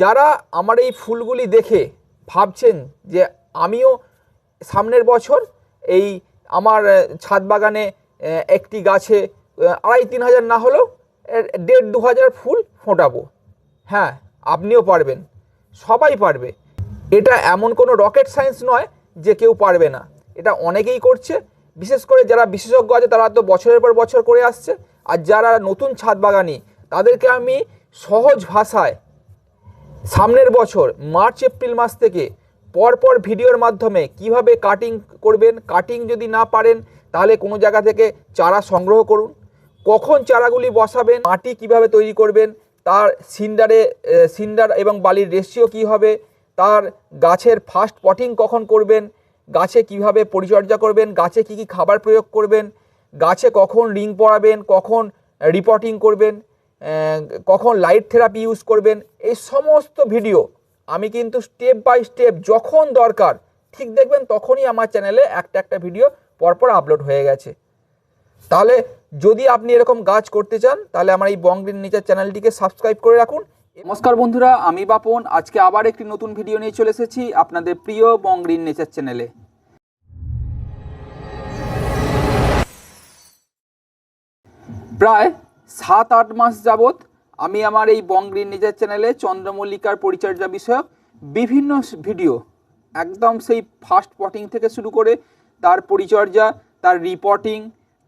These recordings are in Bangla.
যারা আমার এই ফুলগুলি দেখে ভাবছেন যে আমিও সামনের বছর এই আমার ছাদ বাগানে একটি গাছে আড়াই তিন হাজার না হলেও দেড় দু হাজার ফুল ফোটাবো। হ্যাঁ আপনিও পারবেন। সবাই পারবে। এটা এমন কোনো রকেট সায়েন্স নয় যে কেউ পারবে না। এটা অনেকেই করছে। বিশেষ করে যারা বিশেষজ্ঞ আছে, তারা তো বছরের পর বছর করে আসছে। আর যারা নতুন ছাদ বাগানি, তাদেরকে আমি সহজ ভাষায় সামনের বছর, মার্চ, এপ্রিল মাস থেকে পরপর ভিডিওর মাধ্যমে কীভাবে কাটিং করবেন কাটিং যদি না পারেন, তাহলে কোনো জায়গা থেকে চারা সংগ্রহ করুন। কখন চারাগুলি বসাবেন, মাটি কীভাবে তৈরি করবেন, তার সিন্ডারে সিন্ডার এবং বালির রেশিও কী হবে, তার গাছের ফার্স্ট পটিং কখন করবেন, গাছে কীভাবে পরিচর্যা করবেন, গাছে কি কি খাবার প্রয়োগ করবেন, গাছে কখন রিং পরাবেন, কখন রিপোর্টিং করবেন কখন লাইট থেরাপি ইউজ করবেন, এই সমস্ত ভিডিও আমি কিন্তু স্টেপ বাই স্টেপ যখন দরকার, ঠিক দেখবেন তখনই আমার চ্যানেলে একটা একটা ভিডিও পরপর আপলোড হয়ে গেছে। তাহলে যদি আপনি এরকম গাছ করতে চান, তাহলে আমার এই বংগ্রিন নেচার চ্যানেলটিকে সাবস্ক্রাইব করে রাখুন। নমস্কার বন্ধুরা, আমি বাপন, আজকে আবার একটি নতুন ভিডিও নিয়ে চলে এসেছি আপনাদের প্রিয় বংগ্রিন নেচার চ্যানেলে প্রায় সাত আট মাস যাবৎ আমি আমার এই বংগ্রিন নেচার চ্যানেলে চন্দ্রমল্লিকার পরিচর্যা বিষয়ক বিভিন্ন ভিডিও একদম সেই ফার্স্ট পটিং থেকে শুরু করে তার পরিচর্যা, তার রিপোর্টিং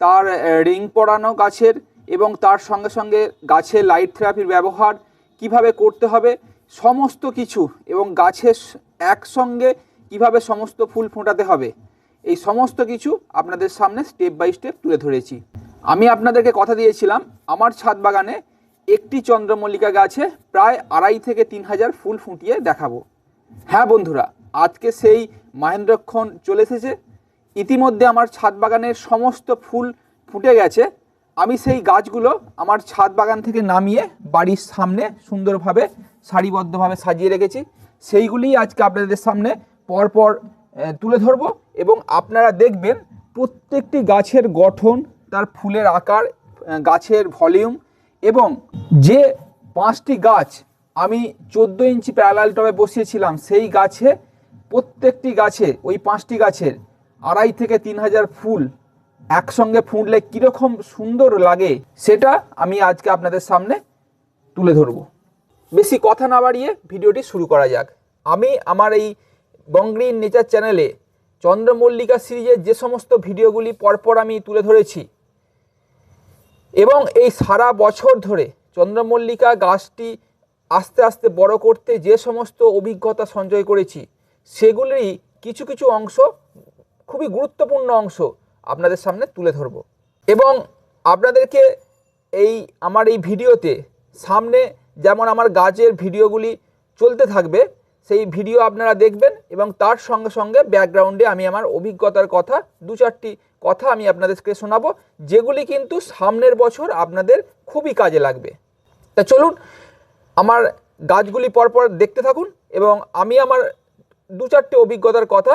তার রিং পরানো গাছের এবং তার সঙ্গে সঙ্গে গাছে লাইট থেরাপির ব্যবহার, কীভাবে করতে হবে, সমস্ত কিছু এবং গাছের একসঙ্গে কীভাবে সমস্ত ফুল ফোটাতে হবে, এই সমস্ত কিছু আপনাদের সামনে স্টেপ বাই স্টেপ তুলে ধরেছি। আমি আপনাদেরকে কথা দিয়েছিলাম, আমার ছাদ বাগানে একটি চন্দ্রমল্লিকা গাছে প্রায় আড়াই থেকে তিন হাজার ফুল ফুটিয়ে দেখাবো। হ্যাঁ বন্ধুরা, আজকে সেই মাহেন্দ্রক্ষণ চলে এসেছে। ইতিমধ্যে আমার ছাদ বাগানের সমস্ত ফুল ফুটে গেছে। আমি সেই গাছগুলো আমার ছাদ বাগান থেকে নামিয়ে বাড়ির সামনে সুন্দরভাবে, সারিবদ্ধভাবে সাজিয়ে রেখেছি। সেইগুলি আজকে আপনাদের সামনে পরপর তুলে ধরবো এবং আপনারা দেখবেন প্রত্যেকটি গাছের গঠন তার ফুলের আকার গাছের ভলিউম এবং যে পাঁচটি গাছ আমি চোদ্দ ইঞ্চি প্যারালাল টবে বসিয়েছিলাম, সেই গাছে, প্রত্যেকটি গাছে, ওই পাঁচটি গাছের আড়াই থেকে তিন হাজার ফুল একসঙ্গে ফুটলে কীরকম সুন্দর লাগে, সেটা আমি আজকে আপনাদের সামনে তুলে ধরবো। বেশি কথা না বাড়িয়ে ভিডিওটি শুরু করা যাক। আমি আমার এই বংগ্রিন নেচার চ্যানেলে চন্দ্রমল্লিকা সিরিজের যে সমস্ত ভিডিওগুলি পরপর আমি তুলে ধরেছি এবং এই সারা বছর ধরে চন্দ্রমল্লিকা গাছটি আস্তে আস্তে বড় করতে যে সমস্ত অভিজ্ঞতা সঞ্চয় করেছি, সেগুলিরই কিছু কিছু অংশ খুবই গুরুত্বপূর্ণ অংশ আপনাদের সামনে তুলে ধরব। এবং আপনাদেরকে এই আমার এই ভিডিওতে সামনে যেমন আমার গাছের ভিডিওগুলি চলতে থাকবে সেই ভিডিও আপনারা দেখবেন এবং তার সঙ্গে সঙ্গে ব্যাকগ্রাউন্ডে আমি আমার অভিজ্ঞতার কথা, দু চারটি কথা আমি আপনাদেরকে শোনাবো, যেগুলি কিন্তু সামনের বছর আপনাদের খুবই কাজে লাগবে। তা চলুন, আমার গাছগুলি পরপর দেখতে থাকুন এবং আমি আমার দু চারটে অভিজ্ঞতার কথা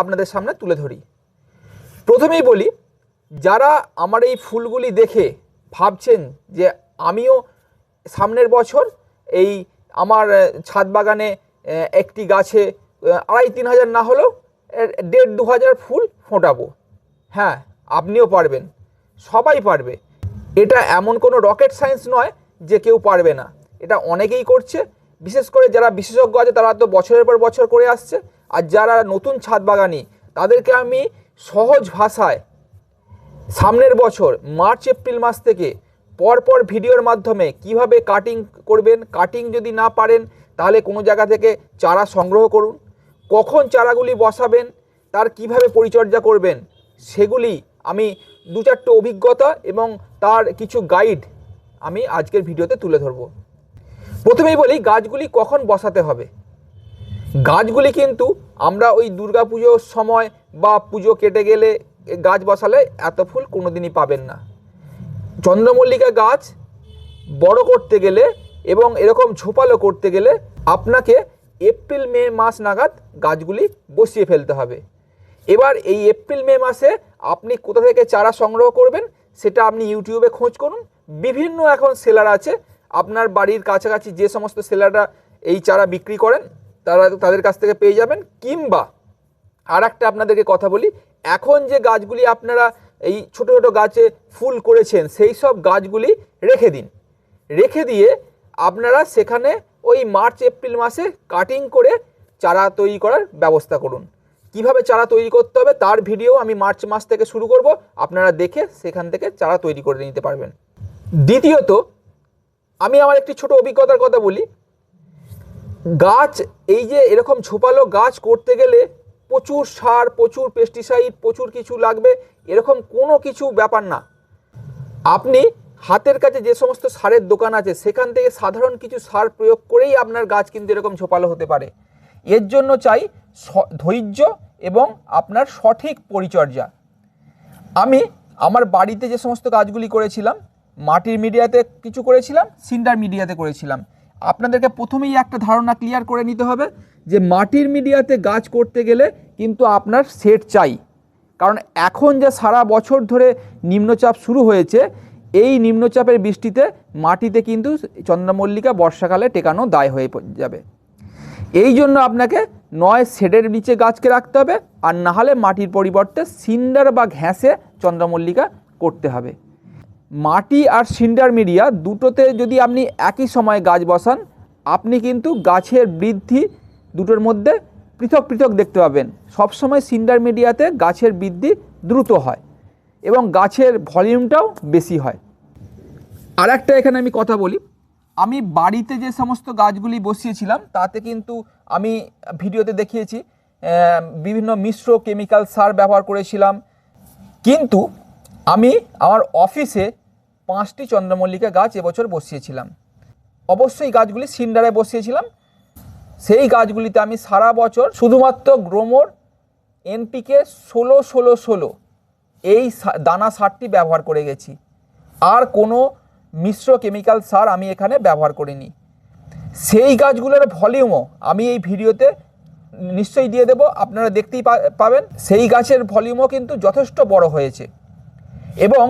আপনাদের সামনে তুলে ধরি। প্রথমেই বলি, যারা আমার এই ফুলগুলি দেখে ভাবছেন যে আমিও সামনের বছর এই আমার ছাদ বাগানে একটি গাছে আড়াই তিন হাজার না হলেও দেড় দু হাজার ফুল ফোটাবো। হ্যাঁ আপনিও পারবেন। সবাই পারবে। এটা এমন কোনো রকেট সায়েন্স নয় যে কেউ পারবে না। এটা অনেকেই করছে। বিশেষ করে যারা বিশেষজ্ঞ আছে, তারা তো বছরের পর বছর করে আসছে। আর যারা নতুন ছাদ বাগানি, তাদেরকে আমি সহজ ভাষায়, সামনের বছর, মার্চ, এপ্রিল মাস থেকে পরপর ভিডিওর মাধ্যমে কীভাবে কাটিং করবেন কাটিং যদি না পারেন, তাহলে কোনো জায়গা থেকে চারা সংগ্রহ করুন, কখন চারাগুলি বসাবেন, তার কীভাবে পরিচর্যা করবেন, সেগুলি আমি দু চারটে অভিজ্ঞতা এবং তার কিছু গাইড আমি আজকের ভিডিওতে তুলে ধরব। প্রথমেই বলি, গাছগুলি কখন বসাতে হবে? গাছগুলি কিন্তু আমরা ওই দুর্গা পুজোর সময় বা পুজো কেটে গেলে গাছ বসালে এত ফুল কোনোদিনই পাবেন না। চন্দ্রমল্লিকা গাছ বড় করতে গেলে এবং এরকম ঝোপালো করতে গেলে আপনাকে এপ্রিল, মে মাস নাগাদ গাছগুলি বসিয়ে ফেলতে হবে। এবার এই এপ্রিল, মে মাসে আপনি কোথা থেকে চারা সংগ্রহ করবেন সেটা আপনি ইউটিউবে খোঁজ করুন। বিভিন্ন এখন সেলার আছে। আপনার বাড়ির কাছাকাছি যে সমস্ত সেলাররা এই চারা বিক্রি করেন, তারা তাদের কাছ থেকে পেয়ে যাবেন। কিংবা আর একটা আপনাদেরকে কথা বলি, এখন যে গাছগুলি আপনারা এই ছোট ছোট গাছে ফুল করেছেন, সেই সব গাছগুলি রেখে দিন। রেখে দিয়ে আপনারা সেখানে ওই মার্চ, এপ্রিল মাসে কাটিং করে চারা তৈরি করার ব্যবস্থা করুন। কীভাবে চারা তৈরি করতে হবে তার ভিডিও আমি মার্চ মাস থেকে শুরু করব। আপনারা দেখে সেখান থেকে চারা তৈরি করে নিতে পারবেন। দ্বিতীয়ত, আমি আমার একটি ছোট অভিজ্ঞতার কথা বলি। গাছ, এই যে এরকম ঝোপালো গাছ করতে গেলে প্রচুর সার, প্রচুর পেস্টিসাইড প্রচুর কিছু লাগবে, এরকম কোনো কিছু ব্যাপার না। আপনি হাতের কাছে যে সমস্ত সারের দোকান আছে, সেখান থেকে সাধারণ কিছু সার প্রয়োগ করেই আপনার গাছ কিন্তু এরকম ঝোপালো হতে পারে। এর জন্য চাই ধৈর্য এবং আপনার সঠিক পরিচর্যা। আমি আমার বাড়িতে যে সমস্ত কাজগুলি করেছিলাম, মাটির মিডিয়াতে কিছু করেছিলাম, সিন্ডার মিডিয়াতে করেছিলাম। আপনাদেরকে প্রথমেই একটা ধারণা ক্লিয়ার করে নিতে হবে যে মাটির মিডিয়াতে গাছ করতে গেলে কিন্তু আপনার সেট চাই। কারণ এখন যে সারা বছর ধরে নিম্নচাপ শুরু হয়েছে, এই নিম্নচাপের বৃষ্টিতে মাটিতে কিন্তু চন্দ্রমল্লিকা বর্ষাকালে টেকানো দায় হয়ে যাবে। এই জন্য আপনাকে নয় শেডের নিচে গাছকে রাখতে হবে, আর না হলে মাটির পরিবর্তে সিন্ডার বা ঘ্যাসে চন্দ্রমল্লিকা করতে হবে। মাটি আর সিন্ডার মিডিয়া দুটোতে যদি আপনি একই সময়ে গাছ বসান, আপনি কিন্তু গাছের বৃদ্ধি দুটোর মধ্যে পৃথক পৃথক দেখতে পাবেন। সবসময় সিন্ডার মিডিয়াতে গাছের বৃদ্ধি দ্রুত হয় এবং গাছের ভলিউমটাও বেশি হয়। আর একটা এখানে আমি কথা বলি। আমি বাড়িতে যে সমস্ত গাছগুলি বসিয়েছিলাম, তাতে কিন্তু আমি ভিডিওতে দেখিয়েছি বিভিন্ন মিশ্র কেমিক্যাল সার ব্যবহার করেছিলাম। কিন্তু আমি আমার অফিসে পাঁচটি চন্দ্রমল্লিকা গাছ এবছর বসিয়েছিলাম। অবশ্যই গাছগুলি সিন্ডারে বসিয়েছিলাম। সেই গাছগুলিতে আমি সারা বছর শুধুমাত্র গ্রোমোর এনপিকে ষোলো ষোলো ষোলো এই দানা সারটি ব্যবহার করে গেছি। আর কোনো মিশ্র কেমিক্যাল সার আমি এখানে ব্যবহার করিনি। সেই গাছগুলোর ভলিউমও আমি এই ভিডিওতে নিশ্চয়ই দিয়ে দেব, আপনারা দেখতেই পাবেন। সেই গাছের ভলিউমও কিন্তু যথেষ্ট বড় হয়েছে। এবং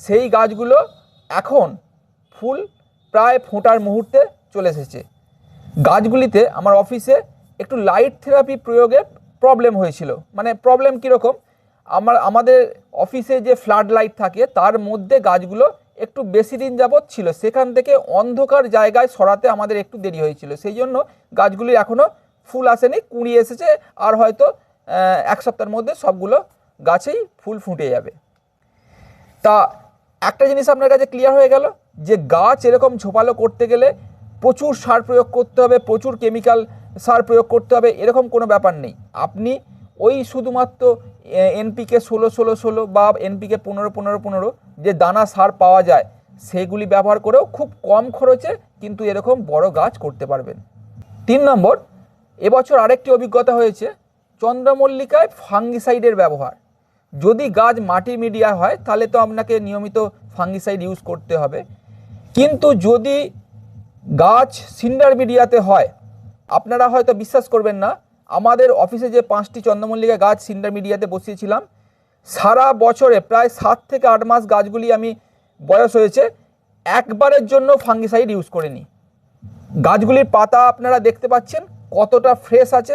সেই গাছগুলো এখন ফুল প্রায় ফোঁটার মুহূর্তে চলে এসেছে। গাছগুলিতে আমার অফিসে একটু লাইট থেরাপি প্রয়োগে প্রবলেম হয়েছিল। মানে প্রবলেম কীরকম? আমার, আমাদের অফিসে যে ফ্লাড লাইট থাকে, তার মধ্যে গাছগুলো একটু বেশি দিন যাবৎ ছিল। সেখান থেকে অন্ধকার জায়গায় সরাতে আমাদের একটু দেরি হয়েছিল। সেই জন্য গাছগুলি এখনও ফুল আসেনি, কুঁড়ি এসেছে, আর হয়তো এক সপ্তাহের মধ্যে সবগুলো গাছেই ফুল ফুটে যাবে। তা একটা জিনিস আপনার কাছে ক্লিয়ার হয়ে গেল? যে গাছ এরকম ঝোপালো করতে গেলে প্রচুর সার প্রয়োগ করতে হবে, প্রচুর কেমিক্যাল সার প্রয়োগ করতে হবে, এরকম কোনো ব্যাপার নেই। আপনি ওই শুধুমাত্র এনপিকে ষোলো ষোলো ষোলো বা এনপিকে পনেরো পনেরো পনেরো যে দানা সার পাওয়া যায়, সেগুলি ব্যবহার করেও খুব কম খরচে কিন্তু এরকম বড় গাছ করতে পারবেন। তিন নম্বর, এবছর আরেকটি অভিজ্ঞতা হয়েছে, চন্দ্রমল্লিকায় ফাঙ্গিসাইডের ব্যবহার। যদি গাছ মাটি মিডিয়া হয়, তাহলে তো আপনাকে নিয়মিত ফাঙ্গিসাইড ইউজ করতে হবে। কিন্তু যদি গাছ সিন্ডার মিডিয়াতে হয়। আপনারা হয়তো বিশ্বাস করবেন না, আমাদের অফিসে যে পাঁচটি চন্দ্রমল্লিকা গাছ সিন্ডার মিডিয়াতে বসিয়েছিলাম, সারা বছরে প্রায় সাত থেকে আট মাস গাছগুলি আমি বয়স হয়েছে, একবারের জন্য ফাঙ্গিসাইড ইউজ করিনি। গাছগুলির পাতা আপনারা দেখতে পাচ্ছেন কতটা ফ্রেশ আছে।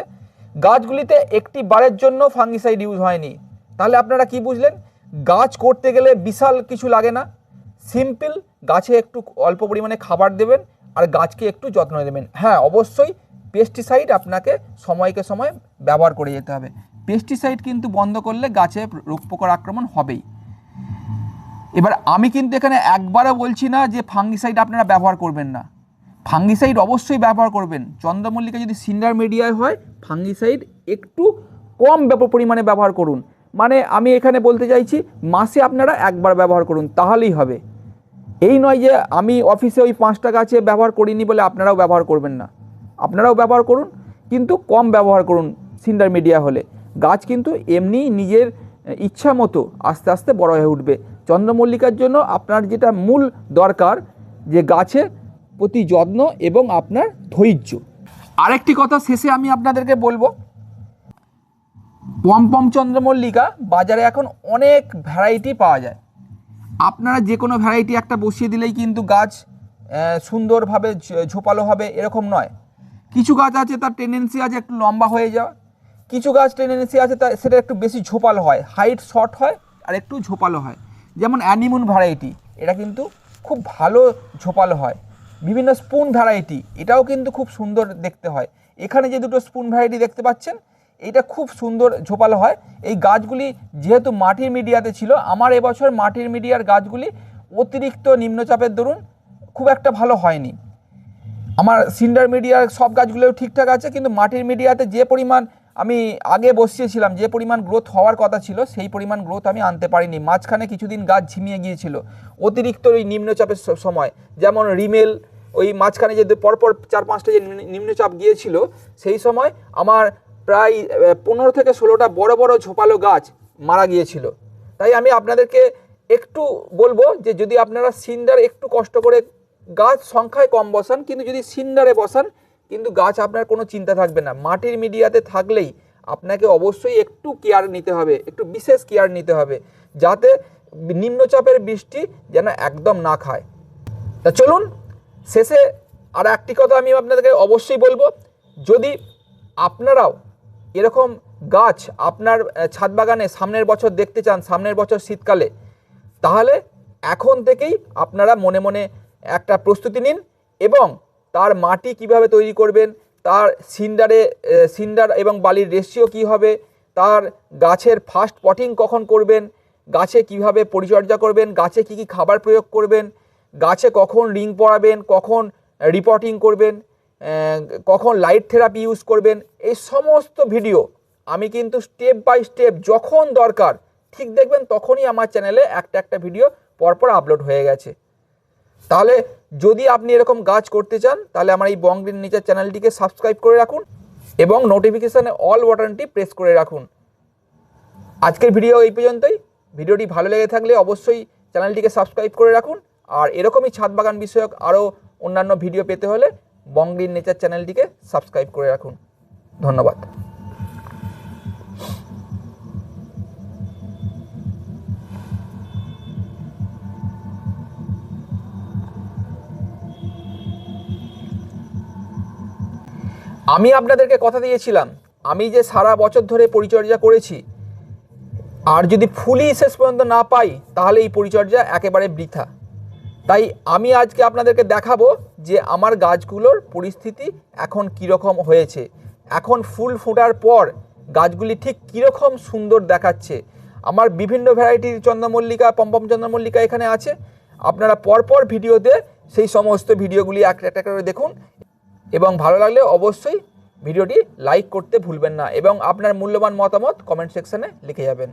গাছগুলিতে একটি বারের জন্য ফাঙ্গিসাইড ইউজ হয়নি। তাহলে আপনারা কি বুঝলেন? গাছ করতে গেলে বিশাল কিছু লাগে না। সিম্পল, গাছে একটু অল্প পরিমাণে খাবার দেবেন আর গাছকে একটু যত্ন দেবেন হ্যাঁ অবশ্যই পেস্টিসাইড আপনাকে সময়কে সময় ব্যবহার করে যেতে হবে। পেস্টিসাইড কিন্তু বন্ধ করলে গাছে রোগ পোকার আক্রমণ হবেই। এবার আমি কিন্তু এখানে একবারও বলছি না যে ফাঙ্গিসাইড আপনারা ব্যবহার করবেন না। ফাঙ্গিসাইড অবশ্যই ব্যবহার করবেন। চন্দ্রমল্লিকা যদি সিন্ডার মিডিয়ায় হয় ফাঙ্গিসাইড একটু কম পরিমাণে ব্যবহার করুন। মানে আমি এখানে বলতে চাইছি, মাসে আপনারা একবার ব্যবহার করুন, তাহলেই হবে। এই নয় যে আমি অফিসে ওই পাঁচটা গাছে ব্যবহার করিনি বলে আপনারাও ব্যবহার করবেন না। আপনারাও ব্যবহার করুন, কিন্তু কম ব্যবহার করুন সিন্ডার মিডিয়া হলে। গাছ কিন্তু এমনি নিজের ইচ্ছা মতো আস্তে আস্তে বড় হয়ে উঠবে। চন্দ্রমল্লিকার জন্য আপনার যেটা মূল দরকার, যে গাছে প্রতি যত্ন এবং আপনার ধৈর্য। আরেকটি কথা শেষে আমি আপনাদেরকে বলব। পমপম চন্দ্রমল্লিকা বাজারে এখন অনেক ভ্যারাইটি পাওয়া যায়। আপনারা যে কোনো ভ্যারাইটি একটা বসিয়ে দিলেই কিন্তু গাছ সুন্দরভাবে ঝোপালো হবে, এরকম নয়। কিছু গাছ আছে তার টেন্ডেন্সি আছে একটু লম্বা হয়ে যাওয়া, কিছু গাছ টেন্ডেন্সি আছে তা, সেটা একটু বেশি ঝোপালো হয় হাইট শর্ট হয় আর একটু ঝোপালো হয়। যেমন অ্যানিমুন ভ্যারাইটি এটা কিন্তু খুব ভালো ঝোপালো হয়। বিভিন্ন স্পুন ভ্যারাইটি এটাও কিন্তু খুব সুন্দর দেখতে হয়। এখানে যে দুটো স্পুন ভ্যারাইটি দেখতে পাচ্ছেন এটা খুব সুন্দর ঝোপালো হয়। এই গাছগুলি যেহেতু মাটির মিডিয়াতে ছিল, আমার এবছর মাটির মিডিয়ার গাছগুলি অতিরিক্ত নিম্নচাপের দরুন খুব একটা ভালো হয়নি। আমার সিন্ডার মিডিয়ার সব গাছগুলো ঠিকঠাক আছে, কিন্তু মাটির মিডিয়াতে যে পরিমাণ আমি আগে বসিয়েছিলাম, যে পরিমাণ গ্রোথ হওয়ার কথা ছিল, সেই পরিমাণ গ্রোথ আমি আনতে পারিনি। মাঝখানে কিছুদিন গাছ ঝিমিয়ে গিয়েছিল, অতিরিক্ত ওই নিম্নচাপের সময়। যেমন রিমেল, ওই মাঝখানে যে পরপর চার পাঁচটা যে নিম্নচাপ গিয়েছিল, সেই সময় আমার প্রায় পনেরো থেকে ষোলোটা বড় বড় ঝোপালো গাছ মারা গিয়েছিল। তাই আমি আপনাদেরকে একটু বলব যে যদি আপনারা সিন্ডার একটু কষ্ট করে গাছ সংখ্যায় কম বসান, কিন্তু যদি সিন্ডারে বসান, কিন্তু গাছ আপনার কোনো চিন্তা থাকবে না। মাটির মিডিয়াতে থাকলেই আপনাকে অবশ্যই একটু কেয়ার নিতে হবে, একটু বিশেষ কেয়ার নিতে হবে, যাতে নিম্নচাপের বৃষ্টি যেন একদম না খায়। তা চলুন, শেষে আর একটি কথা আমি আপনাদেরকে অবশ্যই বলব। যদি আপনারাও এরকম গাছ আপনার ছাদ বাগানে সামনের বছর দেখতে চান, সামনের বছর শীতকালে, তাহলে এখন থেকেই আপনারা মনে মনে একটা প্রস্তুতি নিন এবং তার মাটি কীভাবে তৈরি করবেন, তার সিন্ডারে সিন্ডার এবং বালির রেশিও কী হবে, তার গাছের ফার্স্ট পটিং কখন করবেন, গাছে কীভাবে পরিচর্যা করবেন, গাছে কি কি খাবার প্রয়োগ করবেন, গাছে কখন রিং পরাবেন, কখন রিপোর্টিং করবেন কখন লাইট থেরাপি ইউজ করবেন, এই সমস্ত ভিডিও আমি কিন্তু স্টেপ বাই স্টেপ যখন দরকার, ঠিক দেখবেন তখনই আমার চ্যানেলে একটা একটা ভিডিও পরপর আপলোড হয়ে গেছে। তাহলে যদি আপনি এরকম গাছ করতে চান, তাহলে আমার এই বংগ্রিন নেচার চ্যানেলটিকে সাবস্ক্রাইব করে রাখুন এবং নোটিফিকেশানে অল বাটনটি প্রেস করে রাখুন। আজকের ভিডিও এই পর্যন্তই। ভিডিওটি ভালো লেগে থাকলে অবশ্যই চ্যানেলটিকে সাবস্ক্রাইব করে রাখুন। আর এরকমই ছাদ বাগান বিষয়ক আরও অন্যান্য ভিডিও পেতে হলে বংগ্রিন নেচার চ্যানেলটিকে সাবস্ক্রাইব করে রাখুন। ধন্যবাদ। আমি আপনাদেরকে কথা দিয়েছিলাম, আমি যে সারা বছর ধরে পরিচর্যা করেছি, আর যদি ফুলই শেষ পর্যন্ত না পাই, তাহলে এই পরিচর্যা একেবারে বৃথা। তাই আমি আজকে আপনাদেরকে দেখাবো যে আমার গাছগুলোর পরিস্থিতি এখন কীরকম হয়েছে। এখন ফুল ফোটার পর গাছগুলি ঠিক কীরকম সুন্দর দেখাচ্ছে। আমার বিভিন্ন ভ্যারাইটির চন্দ্রমল্লিকা, পম্পম চন্দ্রমল্লিকা এখানে আছে। আপনারা পরপর ভিডিওতে সেই সমস্ত ভিডিওগুলি একটা একটা করে দেখুন। এবং ভালো লাগলে অবশ্যই ভিডিওটি লাইক করতে ভুলবেন না। এবং আপনার মূল্যবান মতামত কমেন্ট সেকশনে লিখে যাবেন।